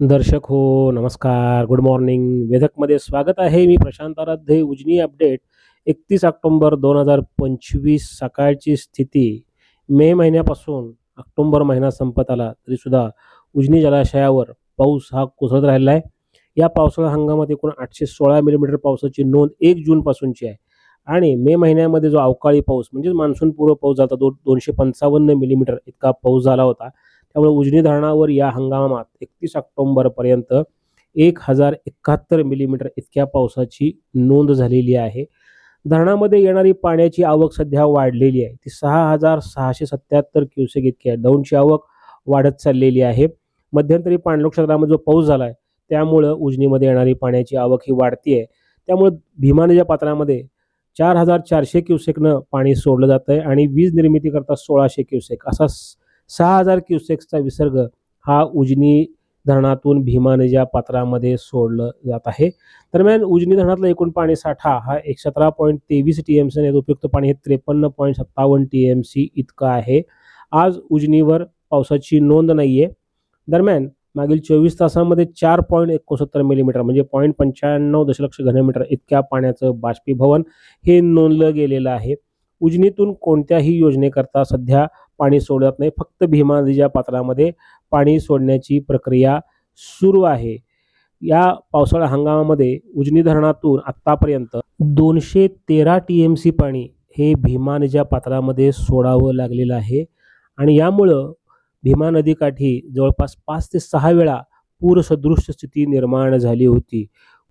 दर्शक हो नमस्कार. गुड मॉर्निंग वेधकमध्ये स्वागत आहे. मी प्रशांत आराध्य. उजनी अपडेट. एकतीस ऑक्टोंबर दोन हजार पंचवीस सकाळची स्थिती. मे महिन्यापासून ऑक्टोंबर महिना संपत आला तरीसुद्धा उजनी जलाशयावर पाऊस हा कोसळत राहिला आहे. या पावसाळा हंगामात एकूण आठशे सोळा मिलीमीटर पावसाची नोंद एक जूनपासूनची आहे. आणि मे महिन्यामध्ये जो अवकाळी पाऊस म्हणजेच मान्सूनपूर्व पाऊस झाला होता, दो दोनशे पंचावन्न मिलीमीटर इतका पाऊस झाला होता. त्यामुळे उजनी धरणावर या हंगामात एकतीस ऑक्टोंबरपर्यंत एक हजार एकाहत्तर मिलीमीटर इतक्या पावसाची नोंद झालेली आहे. धरणामध्ये येणारी पाण्याची आवक सध्या वाढलेली आहे. ती सहा हजार सहाशे सत्याहत्तर क्युसेक इतकी आहे. दौंडची आवक वाढत चाललेली आहे. मध्यंतरी पाणलोक क्षेत्रामध्ये जो पाऊस झाला आहे त्यामुळं उजनीमध्ये येणारी पाण्याची आवक ही वाढती आहे त्यामुळं भीमानेच्या पात्रामध्ये चार हजार चारशे क्युसेकनं पाणी सोडलं जातं आहे आणि वीज निर्मितीकरता सोळाशे क्युसेक असा सहा हजार क्युसेक्सचा विसर्ग हा उजनी धरणातून भीमा नदीच्या पात्रामध्ये सोडलं जात आहे. दरम्यान उजनी धरणातला एकूण पाणी साठा हा एक सतरा पॉईंट तेवीस टी एम सी आणि उपयुक्त पाणी हे त्रेपन्न पॉईंट सत्तावन्न टी एम सी इतकं आहे. आज उजनीवर पावसाची नोंद नाही आहे दरम्यान मागील चोवीस तासामध्ये चार पॉईंट एकोणसत्तर मिलीमीटर म्हणजे पॉईंट पंच्याण्णव दशलक्ष घनमीटर इतक्या पाण्याचं बाष्पीभवन हे नोंदलं गेलेलं आहे. उजनीतून कोणत्याही योजनेकरता सध्या पाणी सोडत नाही. फक्त भीमा नदीच्या पात्रामध्ये पाणी सोडण्याची प्रक्रिया सुरू आहे. या पावसाळा हंगामामध्ये उजनी धरणातून आत्तापर्यंत दोनशे तेरा टी एम सी पाणी हे भीमा नदीच्या पात्रामध्ये सोडावं लागलेलं आहे आणि यामुळं भीमा नदीकाठी जवळपास पाच ते सहा वेळा पूरसदृश्य स्थिती निर्माण झाली होती.